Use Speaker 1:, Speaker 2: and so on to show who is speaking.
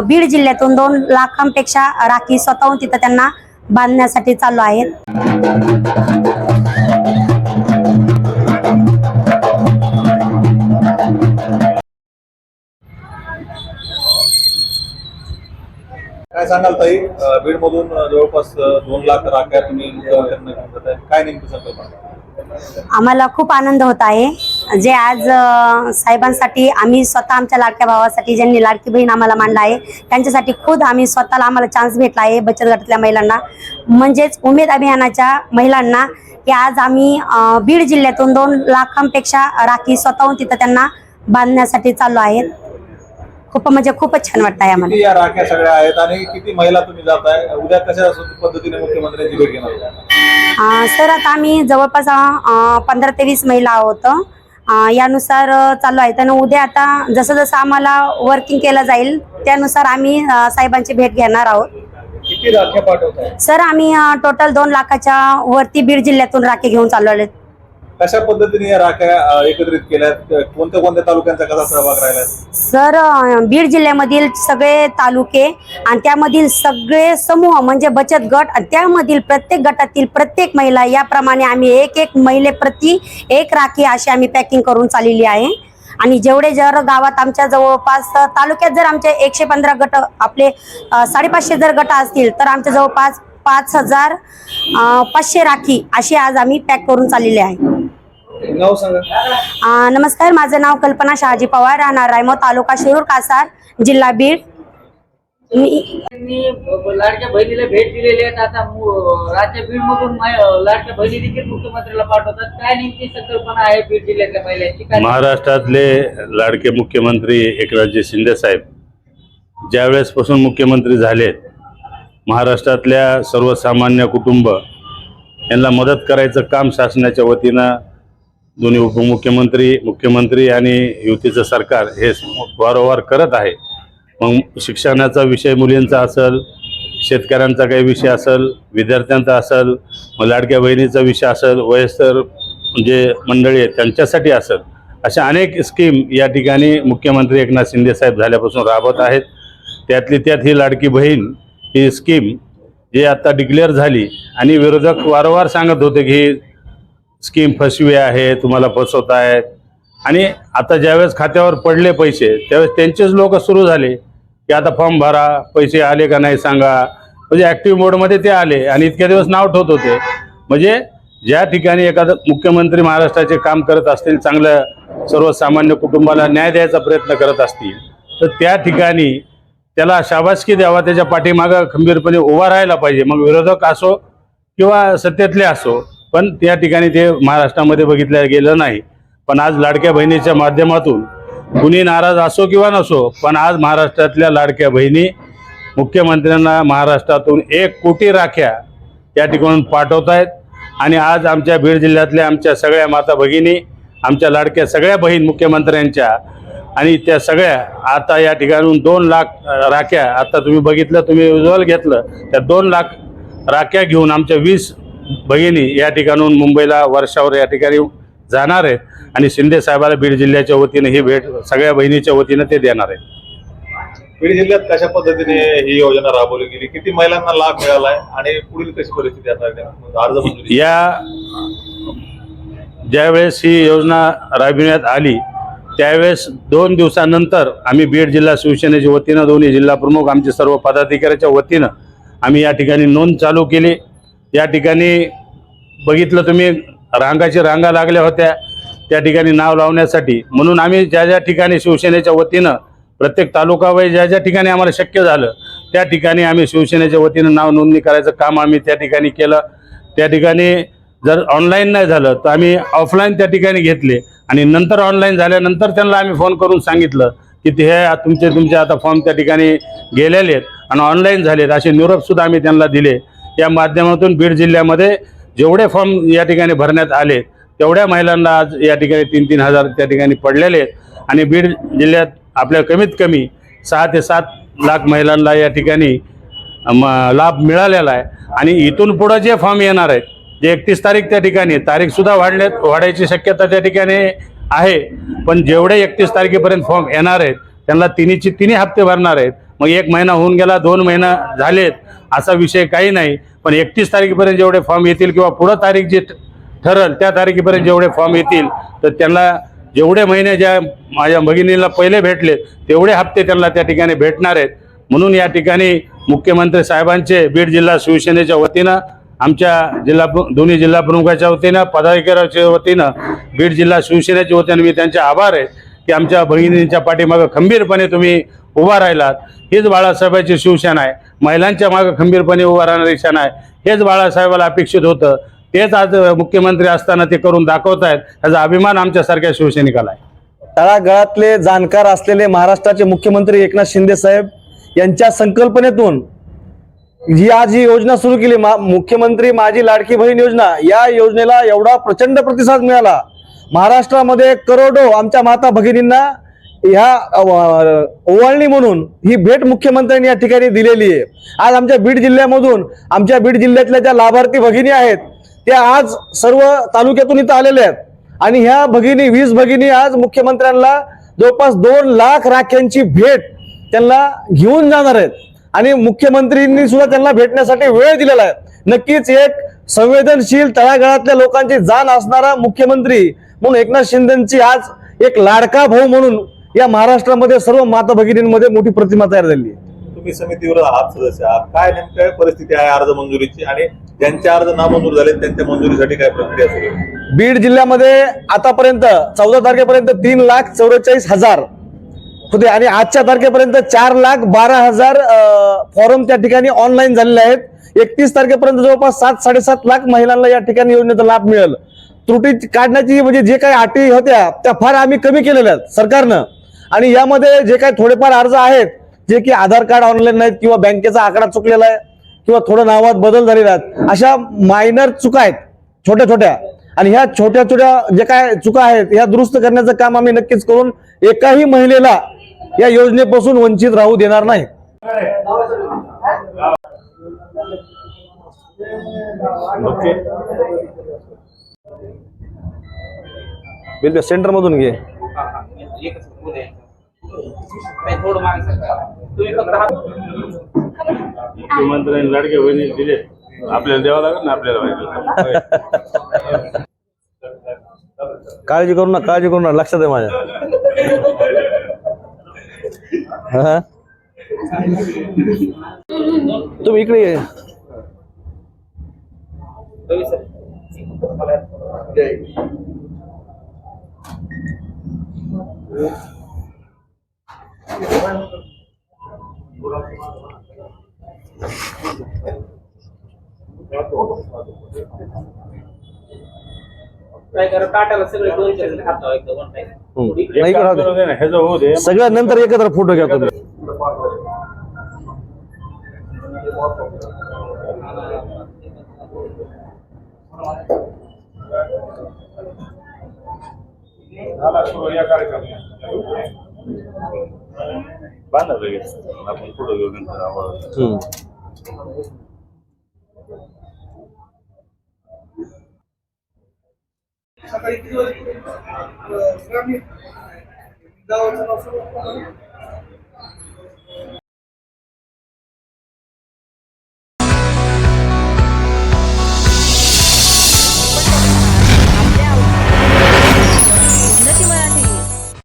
Speaker 1: बीड जिल्ह्यातून दोन लाखांपेक्षा राखी स्वतःहून तिथं त्यांना बांधण्यासाठी चालू आहेत.
Speaker 2: काय सांगाल ताई? बीड मधून जवळपास दोन लाख राख्या तुम्ही काय नेमकी
Speaker 1: आम्हाला खूप आनंद होत आहे. जे आज साहेबांसाठी आम्ही स्वतः आमच्या लाडक्या भावासाठी ज्यांनी लाडकी बहीण आम्हाला मांडला आहे त्यांच्यासाठी खुद आम्ही स्वतःला आम्हाला चान्स भेटला आहे बचत गटातल्या महिलांना. म्हणजेच उमेद अभियानाच्या महिलांना की आज आम्ही बीड जिल्ह्यातून दोन लाखांपेक्षा राखी स्वतःहून तिथं त्यांना बांधण्यासाठी चालू आहेत खूप म्हणजे खूपच छान वाटत आहे आम्हाला
Speaker 2: या राख्या सगळ्या आहेत आणि किती महिला तुम्ही जाताय? उद्या कशा पद्धतीने मुख्यमंत्र्यांची भेट घेणार?
Speaker 1: सर आता आम्ही जवळपास पंधरा ते वीस महिला आहोत. यानुसार चालू आहे. आणि उद्या आता जसं जसं आम्हाला वर्किंग केलं जाईल त्यानुसार आम्ही साहेबांची भेट घेणार आहोत. सर आम्ही टोटल दोन लाखाच्या वरती बीड जिल्ह्यातून राखी घेऊन चाललो आहोत
Speaker 2: कशा पद्धतीने या राख्या एकत्रित केल्यात? कोणत्या कोणत्या तालुक्यांचा कसा सहभाग राहिला
Speaker 1: सर बीड जिल्ह्यामधील सगळे तालुके आणि त्यामधील सगळे समूह म्हणजे बचत गट आणि त्यामधील प्रत्येक गटातील प्रत्येक महिला याप्रमाणे आम्ही एक एक महिलेप्रती एक राखी अशी आम्ही पॅकिंग करून चाललेली आहे. आणि जेवढे जर गावात आमच्या जवळपास तालुक्यात जर आमचे एकशे पंधरा गट आपले साडेपाचशे जर गट असतील तर आमच्या जवळपास पाच हजार पाचशे राखी अशी आज आम्ही पॅक करून चाललेली आहे.
Speaker 2: नाव सांगा.
Speaker 1: अ, नमस्कार माझं नाव कल्पना शहाजी पवार राहणार रायमो तालुका शिरूर कासार जिल्हा बीड.
Speaker 3: लाडक्या बहिणीला भेट दिलेली आहे. आता मु- राज्य बीड मधून लाडक्या बहिणी देखील मुख्यमंत्र्याला पाठवतात. काय नेमकी संकल्पना आहे बीड जिल्ह्यातल्या महिलांची?
Speaker 4: महाराष्ट्रातले लाडके मुख्यमंत्री एकनाथजी शिंदे साहेब ज्यावेळेसपासून मुख्यमंत्री झालेत महाराष्ट्रातल्या सर्वसामान्य कुटुंब यांना मदत करायचं काम शासनाच्या वतीनं दोन्ही उपमुख्यमंत्री मुख्यमंत्री आणि युतीचं सरकार हे वारंवार करत आहे. मग शिक्षणाचा विषय मुलींचा असेल शेतकऱ्यांचा काही विषय असेल विद्यार्थ्यांचा असेल मग लाडक्या बहिणीचा विषय असेल वयस्कर जे मंडळी आहेत त्यांच्यासाठी असेल अशा अनेक स्कीम या ठिकाणी मुख्यमंत्री एकनाथ शिंदे साहेब झाल्यापासून राबवत आहेत. त्यातली त्यात ही लाडकी बहीण ही स्कीम जी आता डिक्लेअर झाली आणि विरोधक वारंवार सांगत होते की स्कीम फसवी आहे तुम्हाला फसवत आहेत आणि आता ज्यावेळेस खात्यावर पडले पैसे त्यावेळेस त्यांचेच लोक सुरू झाले की आता फॉर्म भरा पैसे आले का नाही सांगा. म्हणजे ॲक्टिव्ह मोडमध्ये ते आले आणि इतक्या दिवस नाव ठेवत होते. म्हणजे ज्या ठिकाणी एखादं मुख्यमंत्री महाराष्ट्राचे काम करत असतील चांगलं सर्वसामान्य कुटुंबाला न्याय द्यायचा प्रयत्न करत असतील तर त्या ठिकाणी त्याला शाबासकी द्यावा त्याच्या पाठीमागं खंबीरपणे उभा राहायला पाहिजे. मग विरोधक असो किंवा सत्तेतले असो पण त्या ठिकाणी ते महाराष्ट्रामध्ये बघितलं गेलं नाही. पण आज लाडक्या बहिणीच्या माध्यमातून कुणी नाराज असो किंवा नसो पण आज महाराष्ट्रातल्या लाडक्या बहिणी मुख्यमंत्र्यांना महाराष्ट्रातून एक कोटी राख्या या ठिकाणून पाठवत आहेत. आणि आज आमच्या बीड जिल्ह्यातल्या आमच्या सगळ्या माता भगिनी आमच्या लाडक्या सगळ्या बहीण मुख्यमंत्र्यांच्या आणि त्या सगळ्या आता या ठिकाणून दोन लाख राख्या आता तुम्ही बघितलं तुम्ही उज्ज्वल घेतलं त्या दोन लाख राख्या घेऊन आमच्या वीस भगिनी या ठिकाणून मुंबईला वर्षावर या ठिकाणी जाणार आहेत आणि शिंदे साहेबाला बीड जिल्ह्याच्या वतीने ही भेट सगळ्या बहिणीच्या वतीनं ते देणार आहेत
Speaker 2: बीड जिल्ह्यात कशा पद्धतीने ही योजना राबवली गेली? किती महिलांना लाभ मिळालाय आणि पुढील कशी परिस्थिती आता अर्ज मंजुरी
Speaker 4: या ज्यावेळेस ही योजना राबविण्यात आली त्यावेळेस दोन दिवसानंतर आम्ही बीड जिल्हा शिवसेनेच्या वतीनं दोन्ही जिल्हा प्रमुख आमचे सर्व पदाधिकाऱ्याच्या वतीनं आम्ही या ठिकाणी नोंद चालू केली. या ठिकाणी बघितलं तुम्ही रांगाची रांगा लागल्या होत्या. त्या ठिकाणी नाव लावण्यासाठी. म्हणून आम्ही ज्या ज्या ठिकाणी शिवसेनेच्या वतीनं प्रत्येक तालुका वय ज्या ज्या ठिकाणी आम्हाला शक्य झालं त्या ठिकाणी आम्ही शिवसेनेच्या वतीनं नाव नोंदणी करायचं काम आम्ही त्या ठिकाणी केलं. त्या ठिकाणी जर ऑनलाईन नाही झालं तर आम्ही ऑफलाईन त्या ठिकाणी घेतले. आणि नंतर ऑनलाईन झाल्यानंतर त्यांना आम्ही फोन करून सांगितलं की ते हे तुमचे तुमचे आता फॉर्म त्या ठिकाणी गेलेले आहेत. आणि ऑनलाईन झालेत. असे निरोपसुद्धा आम्ही त्यांना दिले. या माध्यमातून बीड जिल्ह्यामध्ये जेवढे फॉर्म या ठिकाणी भरण्यात आले तेवढ्या महिलांना आज या ठिकाणी तीन तीन हजार त्या ठिकाणी पडलेले आहेत. आणि बीड जिल्ह्यात आपल्या कमीत कमी सहा ते सात लाख महिलांना या ठिकाणी म, लाभ मिळालेला आहे. आणि इथून पुढं जे फॉर्म येणार आहेत जे एकतीस तारीख त्या ठिकाणी तारीखसुद्धा वाढण्यात वाढायची शक्यता त्या ठिकाणी आहे. पण जेवढे एकतीस तारखेपर्यंत फॉर्म येणार आहेत त्यांना तिन्हीची तिन्ही हप्ते भरणार आहेत. मग एक महिना होऊन गेला दोन महिना झालेत. असा विषय काही नाही. पण एकतीस तारखेपर्यंत जेवढे फॉर्म येतील किंवा पुढं तारीख जी ठरल त्या तारखेपर्यंत जेवढे फॉर्म येतील तर त्यांना जेवढे महिने ज्या माझ्या भगिनीला पहिले भेटले तेवढे हप्ते त्यांना त्या ठिकाणी भेटणार आहेत. म्हणून या ठिकाणी मुख्यमंत्री साहेबांचे बीड जिल्हा शिवसेनेच्या वतीनं आमच्या जिल्हा दोन्ही जिल्हा प्रमुखाच्या वतीनं पदाधिकाऱ्याच्या वतीनं बीड जिल्हा शिवसेनेच्या वतीनं मी त्यांचे आभार आहे की आमच्या भगिनींच्या पाठीमागं खंबीरपणे तुम्ही उभा राहिलात. हीच बाळासाहेबांची शिवसेना आहे. महिलांच्या मागं खंबीरपणे उभा राहणारी सेना आहे हेच बाळासाहेबाला अपेक्षित होतं. तेच आज मुख्यमंत्री असताना ते करून दाखवत आहेत याचा अभिमान आमच्यासारख्या शिवसैनिकाला आहे.
Speaker 5: तळागळातले जाणकार असलेले महाराष्ट्राचे मुख्यमंत्री एकनाथ शिंदे साहेब यांच्या संकल्पनेतून जी आज ही योजना सुरू केली. मा- मुख्यमंत्री माझी लाडकी बहीण योजना या योजनेला एवढा प्रचंड प्रतिसाद मिळाला. महाराष्ट्रामध्ये करोडो आमच्या माता भगिनींना ह्या ओवाळणी म्हणून ही भेट मुख्यमंत्र्यांनी या ठिकाणी दिलेली आहे. आज आमच्या बीड जिल्ह्यामधून आमच्या बीड जिल्ह्यातल्या ज्या लाभार्थी भगिनी आहेत त्या आज सर्व तालुक्यातून इथं आलेल्या आहेत. आणि ह्या भगिनी वीस भगिनी आज मुख्यमंत्र्यांना जवळपास दोन लाख राख्यांची भेट त्यांना घेऊन जाणार आहेत. आणि मुख्यमंत्रींनी सुद्धा त्यांना भेटण्यासाठी वेळ दिलेला आहे. नक्कीच एक संवेदनशील तळागाळातल्या लोकांची जाण असणारा मुख्यमंत्री म्हणून एकनाथ शिंदेची आज एक लाडका भाऊ म्हणून या महाराष्ट्रामध्ये सर्व माता भगिनींमध्ये मोठी प्रतिमा तयार झाली आहे.
Speaker 2: तुम्ही समितीवर आहात सदस्य आहात. काय नेमकं परिस्थिती आहे अर्ज मंजुरीची आणि ज्यांचे अर्ज नामंजूर झाले त्यांच्या मंजुरीसाठी काय प्रक्रिया सुरू आहे?
Speaker 5: बीड जिल्ह्यामध्ये आतापर्यंत चौदा तारखेपर्यंत तीन लाख चौवेचाळीस हजार होते आणि आजच्या तारखेपर्यंत चार लाख बारा हजार फॉर्म त्या ठिकाणी ऑनलाईन झालेले आहेत. एकतीस तारखेपर्यंत जवळपास सात साडेसात लाख महिलांना या ठिकाणी योजनेचा लाभ मिळेल. त्रुटी काढण्याची म्हणजे जे काही अटी होत्या त्या फार आम्ही कमी केलेल्या आहेत सरकारनं. आणि यामध्ये जे काही थोडेफार अर्ज आहेत जे की आधार कार्ड ऑनलाईन नाहीत किंवा बँकेचा आकडा चुकलेला आहे किंवा थोडं नावात बदल झालेला आहेत अशा मायनर चुका आहेत छोट्या छोट्या. आणि ह्या छोट्या छोट्या जे काय चुका आहेत ह्या दुरुस्त करण्याचं काम आम्ही नक्कीच करून एकाही महिलेला या योजनेपासून वंचित राहू देणार नाही. सेंटर मधून घे.
Speaker 3: थोडं मागे सरका. तुम्ही फक्त
Speaker 4: मुख्यमंत्र्यांनी लाडके बहिणी दिले आपल्याला द्यावं लागेल ना आपल्याला
Speaker 5: काळजी करू नका काळजी करू नका लक्षात आहे माझ्या हा? तुम्ही इकडे ये.
Speaker 3: काय करा टाटाला सगळे दोन चार हात लावा एकदम one time.
Speaker 5: हम्म.
Speaker 3: थोडी इकडे.
Speaker 5: नाही इकडे राहू दे.
Speaker 4: ह्याचं होऊ दे
Speaker 5: सगळ्या नंतर एकत्र फोटो घ्या तुम्ही
Speaker 4: झाला सुरू या कार्यक्रम बांधा लगेच आपण पुढे घेऊन नंतर आवाज.
Speaker 6: सकाळी किती वाजता?